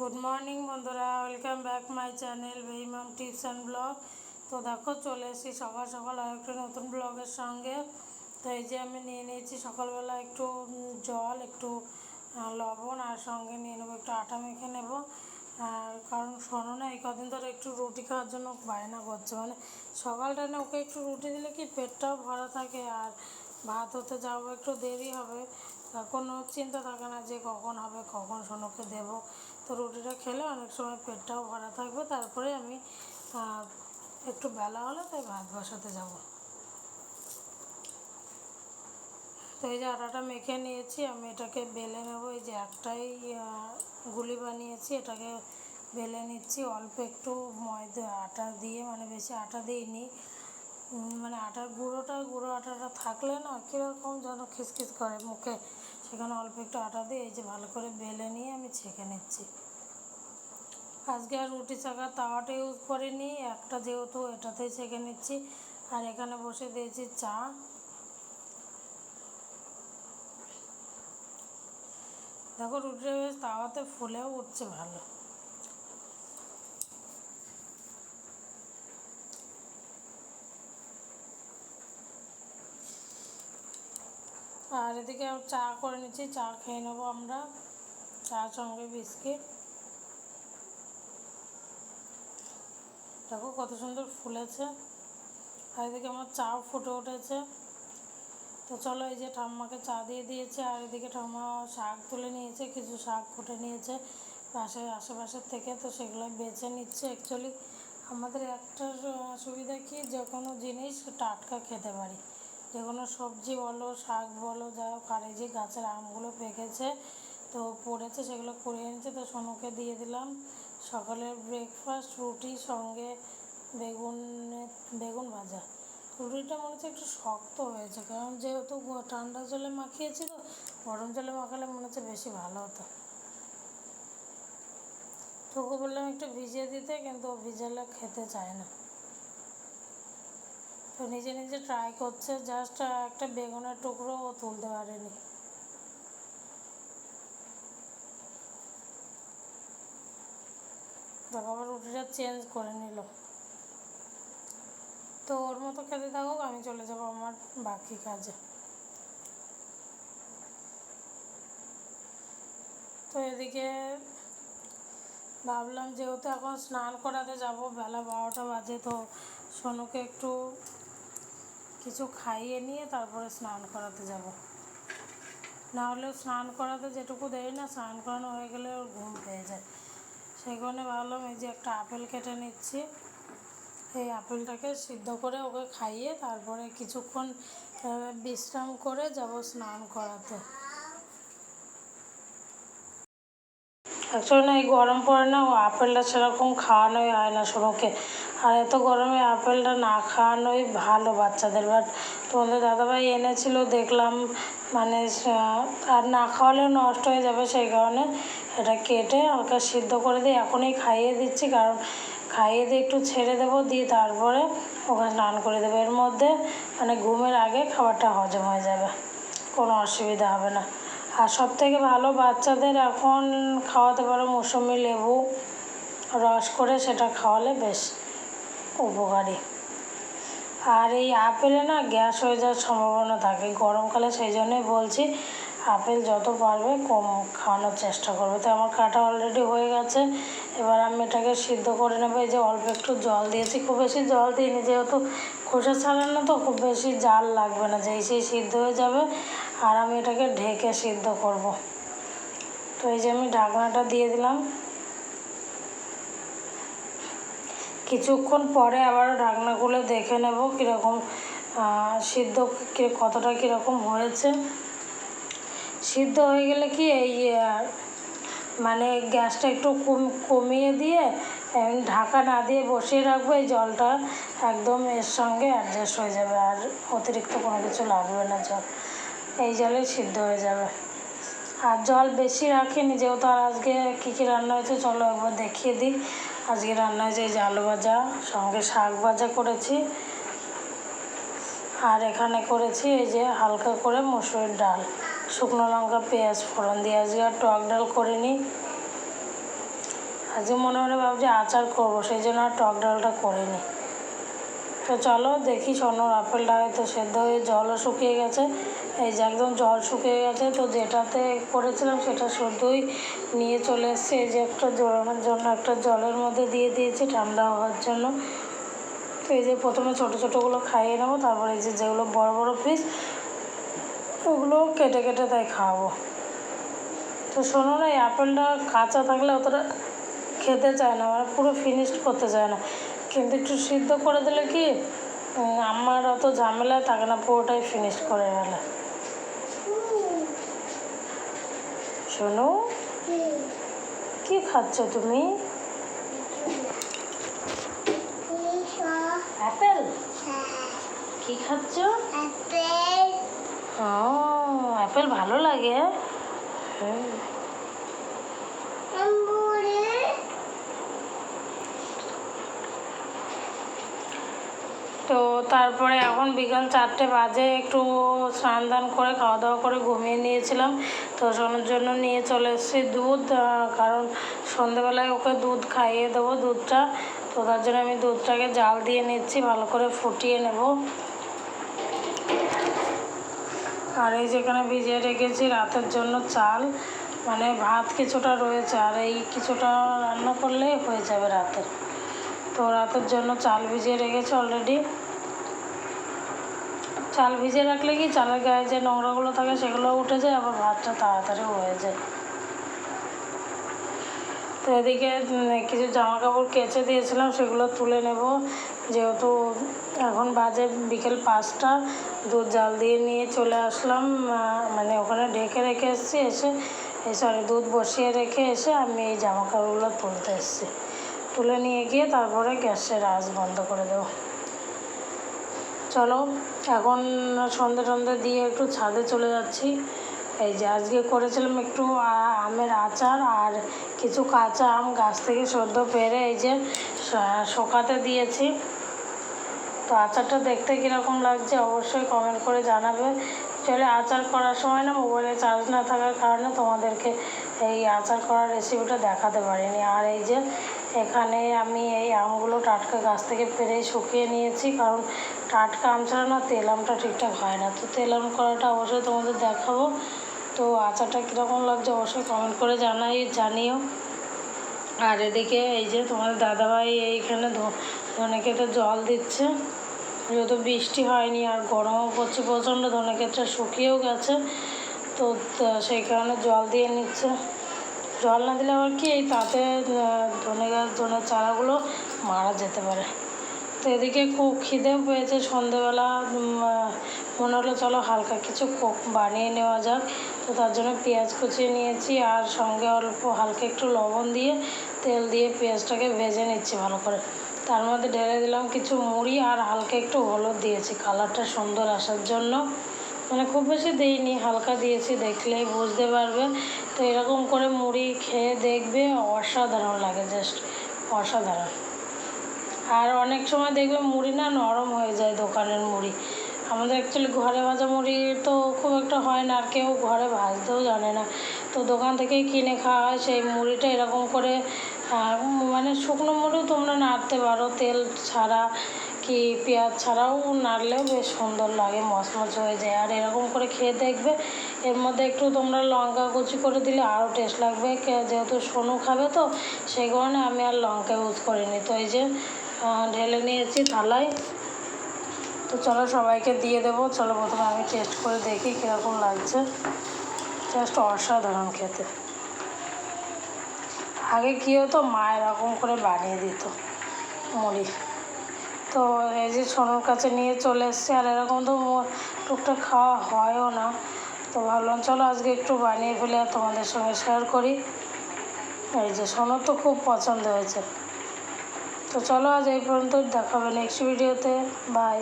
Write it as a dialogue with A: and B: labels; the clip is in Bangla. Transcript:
A: গুড মর্নিং বন্ধুরা। ওয়েলকাম ব্যাক মাই চ্যানেল ভেইমাম টিপস অ্যান্ড ব্লগ তো দেখো, চলে এসেছি সকাল সকাল আর একটা নতুন ব্লগের সঙ্গে। তো এই যে আমি নিয়ে নিয়েছি সকালবেলা একটু জল, একটু লবণ আর সঙ্গে নিয়ে নেব একটু আটা মেখে নেব। আর কারণ শোনো না, এই কদিন ধরে একটু রুটি খাওয়ার জন্য বায়না করছে। মানে সকালটা না ওকে একটু রুটি দিলে কি পেটটাও ভরা থাকে আর ভাত হতে যাব একটু দেরি হবে। কোনো চিন্তা থাকে না যে কখন হবে, কখন সোনুকে দেব। তো রুটিটা খেলে অনেক সময় পেটটাও ভরা থাকবে, তারপরে আমি একটু বেলা হলে তাই ভাত বসাতে যাব। তো এই যে আটাটা মেখে নিয়েছি, আমি এটাকে বেলে নেব। এই যে একটাই গুলি বানিয়েছি, এটাকে বেলে নিচ্ছি। অল্প একটু ময়দা, আটা দিয়ে মানে বেশি আটা দিইনি। মানে আটার গুঁড়োটা, গুঁড়ো আটাটা থাকলে না কীরকম যেন খিসখিস করে মুখে। সেখানে অল্প একটু আটা দিয়ে এই যে ভালো করে বেলে নিয়ে আমি ছেঁকে নিচ্ছি। আজকে আর রুটি চাকার তাওয়াটা ইউজ করিনি, একটা যেহেতু এটাতেই ছেঁকে নিচ্ছি। আর এখানে বসে দিয়েছি চা। দেখো রুটিটা বেশ তাওয়াতে ফুলেও উঠছে ভালো আর এদিকে চা করে নিচ্ছি, চা খেয়ে নেব আমরা। চা সঙ্গে বিস্কিট। দেখো কত সুন্দর ফুলেছে। আর এদিকে আমার চাও ফুটে উঠেছে। তো চলো এই যে ঠাম্মাকে চা দিয়ে দিয়েছে, আর এদিকে ঠাম্মা শাক তুলে নিয়েছে, কিছু শাক ফুটে নিয়েছে পাশে, আশেপাশের থেকে। তো সেগুলো বেছে নিচ্ছে। অ্যাকচুয়ালি আমাদের একটা সুবিধা কি, যে কোনো জিনিস টাটকা খেতে পারি। যে কোনো সবজি বলো, শাক বলো, যা হোক আর যে গাছের আমগুলো পেকেছে, তো পড়েছে, সেগুলো কুড়িয়ে এনেছে, তো সোনুকে দিয়ে দিলাম। সকালের ব্রেকফাস্ট রুটি, সঙ্গে বেগুন বেগুন ভাজা। রুটিটা মনে হচ্ছে একটু শক্ত হয়েছে, কারণ যেহেতু ঠান্ডা জলে মাখিয়েছি তো, গরম জলে মাখালে মনে হচ্ছে বেশি ভালো হতো। তোকে বললাম একটু ভিজিয়ে দিতে, কিন্তু ভিজালে খেতে চায় না। তো নিজে নিজে ট্রাই করছে জাস্ট একটা বেগুনের টুকরো ও তুলতে পারেনি। দেখো, আবার রুটিটা চেঞ্জ করে নিল। তো ওর মতো খেতে থাকুক, আমি চলে যাব আমার বাকি কাজে। তো এদিকে ভাবলাম যেহেতু এখন স্নান করাতে যাব, বেলা বারোটা বাজে, তো সোনুকে একটু কিছু খাইয়ে নিয়ে তারপরে স্নান করাতে যাব। না হলেও স্নান করাতে যেটুকু দেরি না, স্নান করানো হয়ে গেলে ওর ঘুম পেয়ে যায়। সেই কারণে ভাবলাম এই যে একটা আপেল কেটে নিচ্ছি। এই আপেলটাকে সিদ্ধ করে ওকে খাইয়ে তারপরে কিছুক্ষণ বিশ্রাম করে যাব স্নান করাতে। অ্যাকচুয়ালি না, এই গরম পড়ে না, ও আপেলটা সেরকম খাওয়ানোই হয় না সোনুকে আর এত গরমে আপেলটা না খাওয়ানোই ভালো বাচ্চাদের। বাট তোমাদের দাদাভাই এনেছিল, দেখলাম মানে আর না খাওয়ালেও নষ্ট হয়ে যাবে সেই কারণে এটা কেটে হালকা সিদ্ধ করে দিয়ে এখনই খাইয়ে দিচ্ছি। কারণ খাইয়ে দিয়ে একটু ছেড়ে দেবো, দিয়ে তারপরে ওকে স্নান করে দেবো। এর মধ্যে মানে ঘুমের আগে খাবারটা হজম হয়ে যাবে। কোনো অসুবিধা হবে না। আর সব থেকে ভালো বাচ্চাদের এখন খাওয়াতে পারো মৌসুমি লেবু। রস করে সেটা খাওয়ালে বেশ উপকারী। আর এই আপেলে না গ্যাস হয়ে যাওয়ার সম্ভাবনা থাকে। গরমকালে সেই জন্যই বলছি, আপেল যত পারবে কম খাওয়ানোর চেষ্টা করবে। তো আমার কাটা অলরেডি হয়ে গেছে। এবার আমি এটাকে সিদ্ধ করে নেব। এই যে অল্প একটু জল দিয়েছি। খুব বেশি জল দিইনি, যেহেতু খোসা ছাড়ানো তো খুব বেশি জাল লাগবে না। যেই সেই সিদ্ধ হয়ে যাবে আর আমি এটাকে ঢেকে সিদ্ধ করব। তো এই যে আমি ঢাকনাটা দিয়ে দিলাম। কিছুক্ষণ পরে আবার ঢাকনা খুলে দেখে নেব কীরকম সিদ্ধ কতটা কীরকম হয়েছে। সিদ্ধ হয়ে গেলে কি এই মানে গ্যাসটা একটু কম, কমিয়ে দিয়ে ঢাকা না দিয়ে বসিয়ে রাখব, এই জলটা একদম এর সঙ্গে অ্যাডজাস্ট হয়ে যাবে। আর অতিরিক্ত কোনো কিছু লাগবে না জল। এই জলেই সিদ্ধ হয়ে যাবে। আর জল বেশি রাখিনি, যেহেতু আর আজকে কী কী রান্না হয়েছে চলো একবার দেখিয়ে দিই। আজকে রান্না হয়েছে এই যে আলু ভাজা, সঙ্গে শাক ভাজা করেছি। আর এখানে করেছি এই যে হালকা করে মসুরের ডাল। শুকনো লঙ্কা, পেঁয়াজ, ফোড়ন দিয়ে আজকে আর টক ডাল করিনি। আজকে মনে মনে ভাবছি আচার করব, সেই জন্য আর টক ডালটা করিনি। তো চলো দেখি সোনুর আপেলটা হয়তো সেদ্ধ হয়ে জলও শুকিয়ে গেছে। এই যে একদম জল শুকিয়ে গেছে, তো যেটাতে করেছিলাম সেটা শুধুই নিয়ে চলে এসেছি। এই যে একটা জোড়ানোর জন্য একটা জলের মধ্যে দিয়ে দিয়েছি ঠান্ডা হওয়ার জন্য। তো এই যে প্রথমে ছোটো ছোটোগুলো খাইয়ে নেব, তারপরে এই যে যেগুলো বড় বড় পিস ওগুলো কেটে কেটে তাই খাওয়াবো। তো শোনো না, এই আপেলটা কাঁচা থাকলে অতটা খেতে চায় না মানে পুরো ফিনিশড করতে চায় না। কিন্তু একটু সিদ্ধ করে দিলে কি আমার অত ঝামেলা থাকে না পুরোটাই ফিনিশ করে গেলে শোনো কি খাচ্ছ তুমি? অ্যাপেল? কি খাচ্ছ? ও অ্যাপেল ভালো লাগে। হুম তো তারপরে এখন বিকাল চারটে বাজে, একটু স্নান দান করে, খাওয়া দাওয়া করে ঘুমিয়ে নিয়েছিলাম। তো সোনার জন্য নিয়ে চলে এসেছি দুধ কারণ সন্ধেবেলায় ওকে দুধ খাইয়ে দেবো দুধটা। তো তার জন্য আমি দুধটাকে জাল দিয়ে নিচ্ছি, ভালো করে ফুটিয়ে নেব। আর এই যেখানে ভিজিয়ে রেখেছি রাতের জন্য চাল মানে ভাত কিছুটা রয়েছে, আর এই কিছুটা রান্না করলেই হয়ে যাবে রাতের তো রাতের জন্য চাল ভিজিয়ে রেখেছে অলরেডি চাল ভিজিয়ে রাখলে কি চালের গায়ে যে নোংরাগুলো থাকে সেগুলো উঠে যায়, আবার ভাতটা তাড়াতাড়ি হয়ে যায়। তো এদিকে কিছু জামা কাপড় কেচে দিয়েছিলাম, সেগুলো তুলে নেব। যেহেতু এখন বাজে বিকেল পাঁচটা, দুধ জাল দিয়ে নিয়ে চলে আসলাম মানে ওখানে ঢেকে রেখে এসেছি, এসে সরি দুধ বসিয়ে রেখে এসে আমি এই জামা কাপড়গুলো তুলতে এসেছি। তুলে নিয়ে গিয়ে তারপরে গ্যাসের আঁচ বন্ধ করে দেবো। চলো, এখন সন্ধে টন্ধে দিয়ে একটু ছাদে চলে যাচ্ছি। এই যে আজকে করেছিলাম একটু আমের আচার আর কিছু কাঁচা আম গাছ থেকে সদ্য পেরে এই যে শোকাতে দিয়েছি। তো আচারটা দেখতে কীরকম লাগছে অবশ্যই কমেন্ট করে জানাবে। চলে, আচার করার সময় না মোবাইলে চার্জ না থাকার কারণে তোমাদেরকে এই আচার করার রেসিপিটা দেখাতে পারিনি। আর এই যে এখানে আমি এই আমগুলো টাটকা গাছ থেকে পেরে শুকিয়ে নিয়েছি, কারণ টাটকা আম ছাড়া না তেল আমটা ঠিকঠাক হয় না। তো তেল আম করাটা অবশ্যই তোমাদের দেখাবো। তো আচারটা কীরকম লাগছে অবশ্যই কমেন্ট করে জানাই, জানিও। আর এদিকে এই যে তোমাদের দাদাভাই এইখানে ধ- ধনে খেতে জল দিচ্ছে। যেহেতু বৃষ্টি হয়নি আর গরমও পড়ছে, প্রচণ্ড ধনে ক্ষেতটা শুকিয়েও গেছে। তা- সেই কারণে জল দিয়ে নিচ্ছে। জল না দিলে আবার কি এই তাতে ধনে গাছ, ধনে চারাগুলো মারা যেতে পারে। তো এদিকে খুব খিদেও পেয়েছে সন্ধেবেলা মনে হলো চলো হালকা কিছু কোক বানিয়ে নেওয়া যাক। তো তার জন্য পেঁয়াজ কুচিয়ে নিয়েছি আর সঙ্গে অল্প হালকা একটু লবণ দিয়ে তেল দিয়ে পেঁয়াজটাকে ভেজে নিচ্ছি ভালো করে। তার মধ্যে ঢেলে দিলাম কিছু মুড়ি আর হালকা একটু হলুদ দিয়েছি। কালারটা সুন্দর আসার জন্য। মানে খুব বেশি দিইনি, হালকা দিয়েছি, দেখলেই বুঝতে পারবে। তো এরকম করে মুড়ি খেয়ে দেখবে, অসাধারণ লাগে জাস্ট অসাধারণ। আর অনেক সময় দেখবে মুড়ি না নরম হয়ে যায় দোকানের মুড়ি। আমাদের অ্যাকচুয়ালি ঘরে ভাজা মুড়ি তো খুব একটা হয় না, আর কেউ ঘরে ভাজতেও জানে না। তো দোকান থেকেই কিনে খাওয়া হয়, সেই মুড়িটা এরকম করে মানে শুকনো মুড়িও তোমরা নাড়তে পারো, তেল ছাড়া। কি পেঁয়াজ ছাড়াও নাড়লেও বেশ সুন্দর লাগে, মচমচ হয়ে যায়। আর এরকম করে খেয়ে দেখবে, এর মধ্যে একটু তোমরা লঙ্কা কুচি করে দিলে আরও টেস্ট লাগবে। যেহেতু সোনু খাবে তো, সেই কারণে আমি আর লঙ্কা ইউজ করিনি। তো এই যে ঢেলে নিয়েছি থালায়। তো চলো সবাইকে দিয়ে দেবো। চলো প্রথমে আমি টেস্ট করে দেখি কীরকম লাগছে। জাস্ট অসাধারণ খেতে। আগে কী হতো, মা এরকম করে বানিয়ে দিত মুড়ি। তো এই যে সোনুর কাছে নিয়ে চলে এসছি, আর এরকম তো টুকটাক খাওয়া হয়ও না। তো ভাবলাম, চলো আজকে একটু বানিয়ে ফেলে তোমাদের সঙ্গে শেয়ার করি। এই যে সোনুর তো খুব পছন্দ হয়েছে। তো চলো আজ এই পর্যন্ত দেখাবে নেক্সট ভিডিওতে বাই